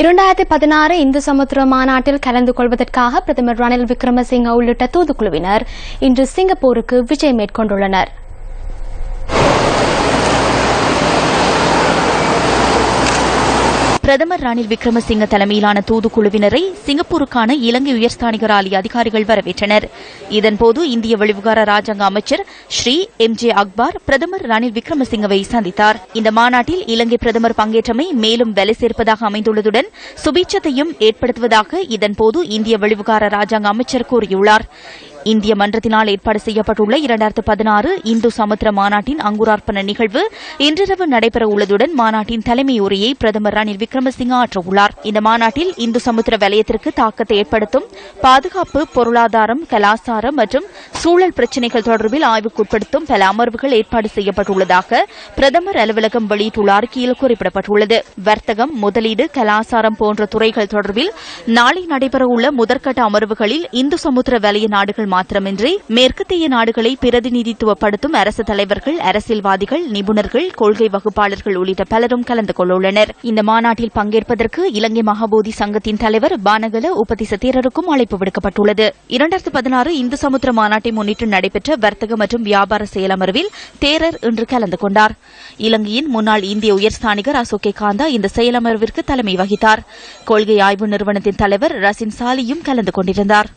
இரண்டாயிரத்தி பதினாறு இந்து சமுத்திர மாநாட்டில் கலந்து கொள்வதற்காக பிரதமர் ரணில் விக்ரமசிங்க உள்ளிட்ட தூதுக்குழுவினர் இன்று சிங்கப்பூருக்கு விஜய் மேற்கொண்டுள்ளனர். பிரதமர் ரணில் விக்ரமசிங்க தலைமையிலான தூதுக்குழுவினரை சிங்கப்பூருக்கான இலங்கை உயர்ஸ்தானிகர் ஆலய அதிகாரிகள் வரவேற்றனர். இதன்போது இந்திய வெளிவிகார ராஜாங்க அமைச்சர் ஸ்ரீ எம் ஜே அக்பார் பிரதமர் ரணில் விக்ரமசிங்கவை சந்தித்தார். இந்த மாநாட்டில் இலங்கை பிரதமர் பங்கேற்றமை மேலும் வலு சேர்ப்பதாக அமைந்துள்ளதுடன் சுபீட்சத்தையும் ஏற்படுத்துவதாக இதன்போது இந்திய வெளிவிகார ராஜாங்க அமைச்சர் கூறியுள்ளார். இந்திய மன்றத்தினால் ஏற்பாடு செய்யப்பட்டுள்ள இரண்டாயிரத்து பதினாறு இந்து சமுத்திர மாநாட்டின் அங்குரார்ப்பண நிகழ்வு இன்றிரவு நடைபெற உள்ளதுடன் மாநாட்டின் தலைமை உரையை பிரதமர் ரணில் விக்ரமசிங்க ஆற்றவுள்ளார். இந்த மாநாட்டில் இந்து சமுத்திர வலயத்திற்கு தாக்கத்தை ஏற்படுத்தும் பாதுகாப்பு பொருளாதாரம் கலாச்சாரம் மற்றும் சூழல் பிரச்சினைகள் தொடர்பில் ஆய்வுக்குட்படுத்தும் பல அமர்வுகள் ஏற்பாடு செய்யப்பட்டுள்ளதாக பிரதமர் அலுவலகம் வெளியிட்டுள்ள அறிக்கையில் குறிப்பிடப்பட்டுள்ளது. வர்த்தகம் முதலீடு கலாச்சாரம் போன்ற துறைகள் தொடர்பில் நாளை நடைபெறவுள்ள முதற்கட்ட அமர்வுகளில் இந்து சமுத்திர வலய நாடுகள் மாத்திரமின்றி மேற்கத்திய நாடுகளை பிரதிநிதித்துவப்படுத்தும் அரசு தலைவர்கள் அரசியல்வாதிகள் நிபுணர்கள் கொள்கை வகுப்பாளர்கள் உள்ளிட்ட பலரும் கலந்து கொள்ளவுள்ளனர். இந்த மாநாட்டில் பங்கேற்பதற்கு இலங்கை மகாபோதி சங்கத்தின் தலைவர் பானகல உபதிச தேரருக்கும் அழைப்பு விடுக்கப்பட்டுள்ளது. இரண்டாயிரத்து பதினாறு இந்து சமுத்திர மாநாட்டை முன்னிட்டு நடைபெற்ற வர்த்தக மற்றும் வியாபார செயலமர்வில் தேரர் இன்று கலந்து கொண்டார். இலங்கையின் முன்னாள் இந்திய உயர்ஸ்தானிகர் அசோகே காந்தா இந்த செயலமர்விற்கு தலைமை வகித்தார். கொள்கை ஆய்வு நிறுவனத்தின் தலைவர் ரசின் சாலியும் கலந்து கொண்டிருந்தார்.